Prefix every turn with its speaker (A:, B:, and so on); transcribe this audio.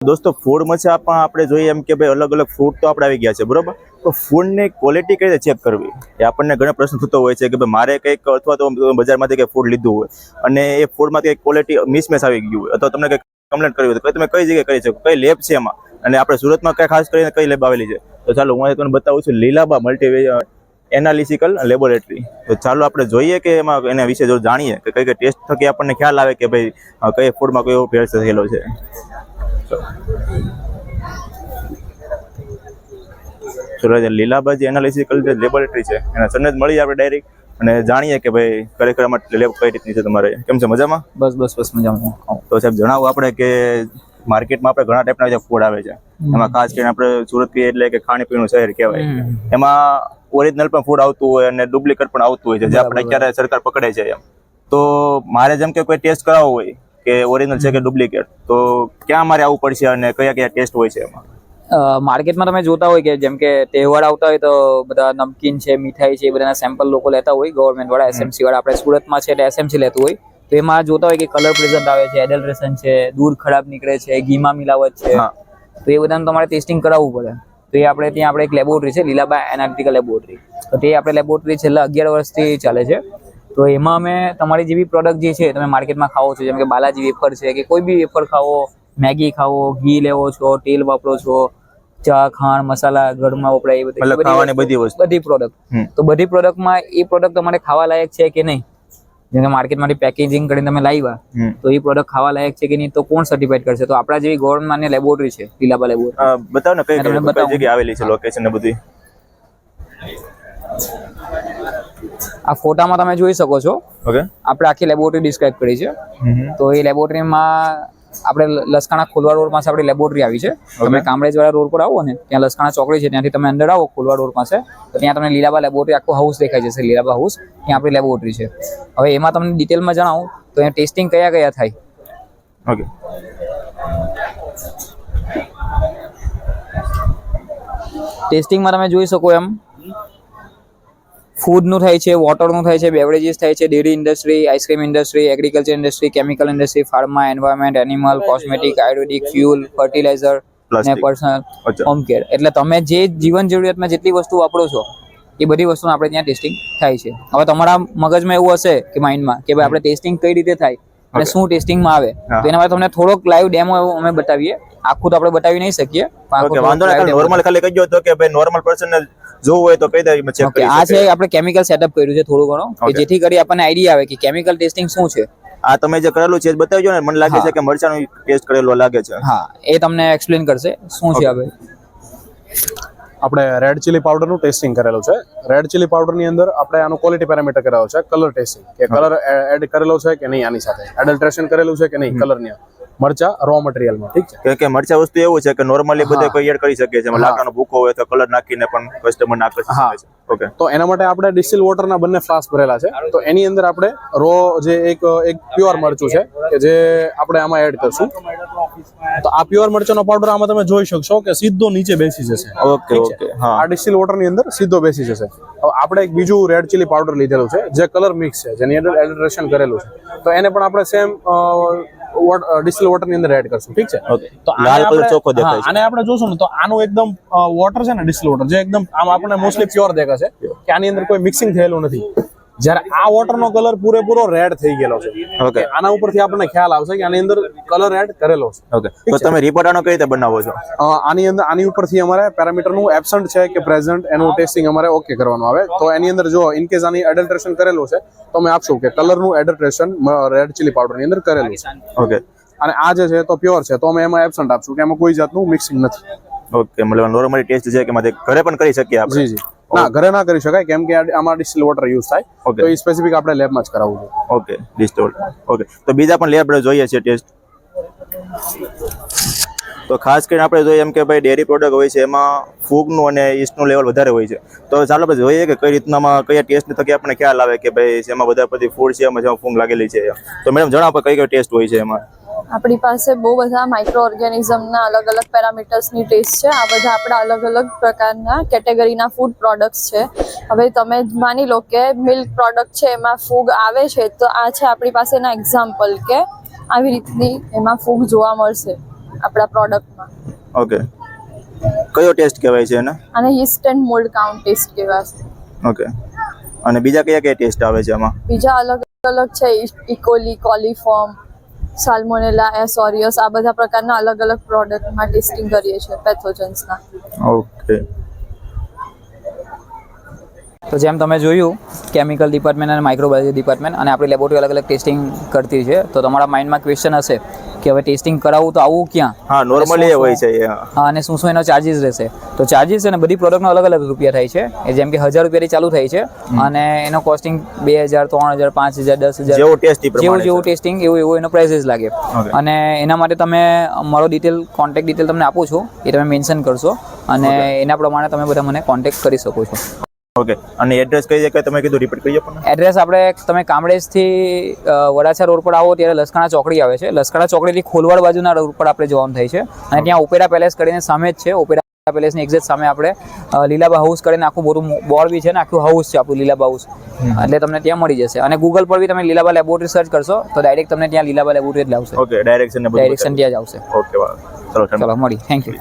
A: દોસ્તો ફૂડ પણ આપણે જોઈએ એમ કે ભાઈ અલગ અલગ ફૂડ તો આપણે આવી ગયા છે, બરોબર? તો ફૂડની ક્વોલિટી કઈ રીતે ચેક કરવી? એ આપણને ઘણા પ્રશ્ન થતો હોય છે કે ભાઈ મારે કંઈક અથવા તો બજારમાંથી કંઈક ફૂડ લીધું હોય અને એ ફૂડમાંથી કંઈક ક્વોલિટી મિસમેચ આવી ગયું હોય અથવા તમને કંઈક કમ્પ્લેન કરવી હોય તો તમે કઈ જગ્યાએ કરી શકો? કઈ લેબ છે એમાં? અને આપણે સુરતમાં કઈ ખાસ કરીને કઈ લેબ આવેલી છે? તો ચાલો હું તમને બતાવું છું લીલાબા મલ્ટી એનાલિસિકલ લેબોરેટરી તો ચાલો આપણે જોઈએ કે એમાં એના વિશે જો જાણીએ કે કઈ કઈ ટેસ્ટ થકી આપણને ખ્યાલ આવે કે ભાઈ કઈ ફૂડમાં કયો ભેળ થયેલો છે. સુરત લીલાબાજી એનાલિસિકલ જે લેબોરેટરી છે. એના સરને જ મળીએ આપણે ડાયરેક્ટ અને જાણીએ કે ભાઈ ખરેખર લેબ કઈ રીતની છે તમારે. કેમ છે? મજામાં?
B: બસ બસ બસ મજામાં.
A: તો સાહેબ જણાવો આપણે કે માર્કેટમાં આપણે ઘણા ટાઈપના જે ફૂડ આવે છે. એમાં ખાસ કરીને આપણે સુરત કહીએ એટલે કે ખાણીપીણું શહેર કહેવાય. એમાં ઓરિજિનલ પણ ફૂડ આવતું હોય અને ડુપ્લિકેટ પણ આવતું હોય છે જે આપણે અત્યારે સરકાર પકડે છે એમ. તો મારે જેમ કે કોઈ ટેસ્ટ કરાવવો હોય કે ઓરિજિનલ છે કે ડુપ્લિકેટ તો ક્યાં મારે આવવું પડશે અને કયા કયા ટેસ્ટ હોય છે એમાં?
B: માર્કેટમાં તમે જોતા હોય કે જેમ કે તહેવાર આવતા હોય તો બધા નમકીન છે મીઠાઈ છે એ બધાના સેમ્પલ લોકો લેતા હોય ગવર્મેન્ટ વાળા એસએમસી વાળા. આપણે સુરતમાં છે એટલે એસએમસી લેતું હોય. તો એમાં જોતા હોય કે કલર પ્રેઝન્ટ આવે છે એડલ્ટ્રેશન છે દૂધ ખરાબ નીકળે છે ઘીમાં મિલાવટ છે. તો એ બધાનું તમારે ટેસ્ટિંગ કરાવવું પડે. તો એ આપણે ત્યાં આપણે એક લેબોરેટરી છે લીલાબા એનાલિટિકલ લેબોરેટરી તો તે આપણે લેબોરેટરી છેલ્લા અગિયાર વર્ષથી ચાલે છે. તો એમાં અમે તમારી જેવી પ્રોડક્ટ જે છે તમે માર્કેટમાં ખાવો છો જેમ કે બાલાજી વેફર છે કે કોઈ બી વેફર ખાવો મેગી ખાવો ઘી લેવો છો તેલ વાપરો છો ચા ખાંડ મસાલા ઘરમાં વપરાય એ બધી
A: ખાવાની બધી વસ્તુ.
B: બધી પ્રોડક્ટ તો બધી પ્રોડક્ટમાં એ પ્રોડક્ટ તમારે ખાવા લાયક છે કે નહીં? જેમ કે માર્કેટમાંથી પેકેજિંગ કરીને તમે લાવ્યા તો એ પ્રોડક્ટ ખાવા લાયક છે કે નહીં? તો કોણ સર્ટિફાઈડ કરશે? તો આપણા જેવી ગવર્મેન્ટ માન્ય લેબોરેટરી છે લીલાબા લેબોરેટરી
A: બતાવો ને કઈ
B: તમને
A: કઈ- કઈ જગ્યાએ આવેલી છે લોકેશન ને બધી?
B: આ ફોટામાં તમે જોઈ શકો છો.
A: ઓકે
B: આપણે આખી લેબોરેટરી ડિસ્ક્રાઇબ કરી છે. તો એ લેબોરેટરીમાં આપણે લસકાણા ખોલવા રોડ પાસે આપણી લેબોરેટરી આવી છે. તમે કામરેજવાળા રોડ પર આવો ને ત્યાં લસકાણા ચોકડી છે ત્યાંથી તમે અંદર આવો ખોલવા રોડ પાસે તો ત્યાં તમને લીલાબા લેબોરેટરી આખું હાઉસ દેખાય જશે લીલાબા હાઉસ ત્યાં આપણી લેબોરેટરી છે. હવે એમાં તમને ડિટેલમાં જણાવું તો અહીંયા ટેસ્ટિંગ કયા કયા થાય?
A: ઓકે
B: ટેસ્ટિંગમાં તમે જોઈ શકો એમ ફૂડનું થાય છે વોટરનું થાય છે બેવરેજીસ થાય છે dairy industry ice cream industry agriculture industry chemical industry pharma environment animal cosmetic Ayurvedic fuel fertiliser ને પર્સનલ હોમ કેર એટલે તમે જે જીવન જરૂરિયાતમાં જેટલી વસ્તુ વાપરો છો એ બધી વસ્તુનું આપણે ત્યાં ટેસ્ટિંગ થાય છે. હવે તમારા મગજમાં એવું હશે કે માઇન્ડમાં કે ભાઈ આપણે ટેસ્ટિંગ કઈ રીતે થાય? અને. શું ટેસ્ટિંગમાં આવે તો એના માટે તમને થોડોક લાઈવ ડેમો અમે બતાવીએ. આખું તો આપણે બતાવી નહીં શકીએ
A: વાંધો નહીં નોર્મલ ખાલી કહી તો કે ભાઈ નોર્મલ પર્સન જોવું હોય તો કઈ દે ચેક કરી
B: આ છે આપણે કેમિકલ સેટઅપ કર્યું છે થોડું ઘણું કે જેથી કરી આપણને આઈડિયા આવે કે કેમિકલ ટેસ્ટિંગ શું છે.
A: આ તમે જે કરેલું છે એ બતાવજો ને મને લાગે છે કે મરચાનો ટેસ્ટ કરેલો લાગે છે.
B: હા એ તમને એક્સપ્લેન કરશે શું છે હવે
C: આપણે રેડ ચીલી પાવડરનું ટેસ્ટિંગ કરેલું છે. રેડ ચીલી પાવડરની અંદર આપણે આનું ક્વોલિટી પેરામીટર કરેલો છે કલર ટેસ્ટિંગ કે કલર એડ કરેલો છે કે નહીં આની સાથે? એડલ્ટ્રેશન કરેલું છે કે નહીં કલરની મરચા રો મટીરિયલમાં ઠીક છે?
A: કે મરચા વસ્તુ એવું છે કે નોર્મલી બધે. કોઈ એડ કરી શકે છે લાકડાનો ભૂકો હોય તો કલર નાખીને પણ કસ્ટમર
C: નાખી
A: શકે છે. ઓકે
C: તો એના માટે આપણે ડિસ્ટિલ વોટરના બંને ફ્લાસ્ક ભરેલા છે. તો એની અંદર આપણે રો જે એક એક પ્યોર મરચું છે કે જે આપણે આમાં એડ કરશું. તો આ પ્યોર મરચાનો પાવડર આમાં તમે જોઈ શકશો કે સીધો નીચે બેસી જશે.
A: ઓકે ઓકે હા.
C: આ ડિસ્ટિલ વોટરની અંદર સીધો બેસી જશે. હવે આપણે એક બીજું રેડ ચીલી પાવડર લીધેલું છે જે કલર મિક્સ છે જેની અંદર એડલ્ટ્રેશન કરેલું છે. તો એને પણ આપણે સેમ ડિસ્ટિલ વોટરની અંદર એડ કરશું. ઠીક છે? તો
A: લાલ કલર ચોખ્ખો દેખાય છે.
C: આને આપણે જોશું ને તો આનું એકદમ વોટર છે ને ડિસ્ટિલ વોટર જે એકદમ આમ આપણને મોસ્ટલી પ્યોર દેખાશે. કે આની અંદર કોઈ મિક્સિંગ થયેલું નથી. જ્યારે આ વોટરનો કલર પૂરેપૂરો રેડ થઈ ગયેલો છે.
A: ઓકે
C: આના ઉપરથી આપણને ખ્યાલ આવશે કે આની અંદર કલર એડ કરેલો છે.
A: ઓકે તો તમે રિપોર્ટ આનો કઈ રીતે બનાવો છો?
C: આની અંદર આની ઉપરથી અમારે પેરામીટરનું એબસન્ટ છે કે પ્રેઝન્ટ એનું ટેસ્ટિંગ અમારે ઓકે કરવાનું આવે. તો એની અંદર જો ઇન કેસ આની એડલ્ટ્રેશન કરેલું છે તો અમે આપશું કે કલરનું એડલ્ટ્રેશન રેડ ચીલી પાવડરની અંદર કરેલું છે.
A: ઓકે
C: અને આ જે છે તો પ્યોર છે તો અમે એમાં એબસન્ટ આપશું કે એમાં કોઈ જાતનું મિક્સિંગ નથી.
A: ઓકે મતલબ નોર્મલી ટેસ્ટ છે કે ઘરે પણ કરી શકીએ આપણે?
C: જી જી. ના ઘરે ના કરી શકાય કેમ કે આમાં ડિસ્ટિલ વોટર યુઝ થાય. તો એ સ્પેસિફિક આપણે લેબમાં જ કરાવવું જોઈએ
A: ઓકે ડિસ્ટોલ ઓકે તો બીજા પણ લેબ આપણે જોઈએ છે ટેસ્ટ તો ખાસ કરીને આપણે જોઈએ એમ કે ભાઈ ડેરી પ્રોડક્ટ હોય છે એમાં ફૂગનું અને ઈસ્ટનું લેવલ વધારે હોય છે. તો ચાલો આપણે જોઈએ કે કઈ રીતનામાં કયા ટેસ્ટ થકી આપણને ખ્યાલ આવે કે ભાઈ એમાં બધા બધી ફૂડ છે એમાં જેમાં ફૂગ લાગેલી છે. તો મેડમ જણાવો કઈ કઈ ટેસ્ટ હોય છે એમાં?
D: આપણી પાસે બહુ બધા માઇક્રો ઓર્ગેનિઝમના અલગ અલગ પેરામીટર્સની ટેસ્ટ છે. આ બધા આપણા અલગ અલગ પ્રકારના કેટેગરીના ફૂડ પ્રોડક્ટ્સ છે. હવે તમે માની લો કે મિલ્ક પ્રોડક્ટ છે એમાં ફૂગ આવે છે તો આ છે આપણી પાસેના એક્ઝામ્પલ કે આવી રીતની એમાં ફૂગ જોવા મળશે આપણા પ્રોડક્ટમાં
A: ઓકે કયો ટેસ્ટ કહેવાય છે એને?
D: અને yeast and mould count test કહેવાશે.
A: ઓકે અને બીજા કયા કયા ટેસ્ટ આવે છે આમાં?
D: બીજા અલગ અલગ છે ઇકોલી કોલીફોર્મ સાલ્મોનેલા એસોરિયસ આ બધા પ્રકારના અલગ અલગ પ્રોડક્ટમાં ટેસ્ટિંગ કરીએ છીએ પેથોજન્સના
A: ઓકે
B: તો જેમ તમે જોયું કેમિકલ ડિપાર્ટમેન્ટ અને માઇક્રોબાયોલોજી ડિપાર્ટમેન્ટ અને આપણી લેબોરેટરી અલગ અલગ ટેસ્ટિંગ કરતી છે તો તમારા માઇન્ડમાં ક્વેશ્ચન હશે કે હવે ટેસ્ટિંગ કરાવવું તો આવું ક્યાં?
A: હા નોર્મલી હોય છે હા.
B: અને શું શું એનો ચાર્જિસ રહેશે? તો ચાર્જિસ છે ને બધી પ્રોડક્ટનો અલગ અલગ રૂપિયા થાય છે. એ જેમ કે હજાર રૂપિયાથી ચાલુ થાય છે. અને એનો કોસ્ટિંગ બે હજાર ત્રણ હજાર પાંચ હજાર દસ હજાર
A: જેવું ટેસ્ટિંગ
B: જેવું જેવું ટેસ્ટિંગ એવું એવું એનો પ્રાઇસીસ લાગે. અને એના માટે તમે મારો ડિટેલ કોન્ટેક્ટ ડિટેલ તમને આપું છું. એ તમે મેન્શન કરશો. અને એના પ્રમાણે તમે બધા મને કોન્ટેક્ટ કરી શકો છો.
A: ઓકે. અને એડ્રેસ કઈ જગ્યાએ તમે કીધું? રિપીટ કરી આપો
B: એડ્રેસ આપણે તમે કામડેજથી અ, વડાછા રોડ પર આવો ત્યારે લસકાણા ચોકડી આવે છે. લસકાણા ચોકડીથી ખોલવાડ બાજુના રોડ પર આપણે જવાનું થાય છે. અને ત્યાં ઓપેરા પેલેસ કરીને સામે જ છે. ઓપેરા પેલેસની એક્ઝેક્ટ સામે આપણે લીલાબા હાઉસ કરીને આખું બધું બોર્ડ બી છે ને આખું હાઉસ છે આપણું લીલાબા હાઉસ એટલે તમને ત્યાં મળી જશે. અને ગૂગલ પર બી તમે લીલાબા લેબોરેટરી સર્ચ કરશો તો ડાયરેક્ટ તમને ત્યાં લીલાબા લેબોરેટરી જ લાવશે.
A: ઓકે ડાયરેક્શન
B: ડાયરેક્શન ત્યાં જ આવશે.
A: ઓકે ચલો
B: ચલો મળી. Thank you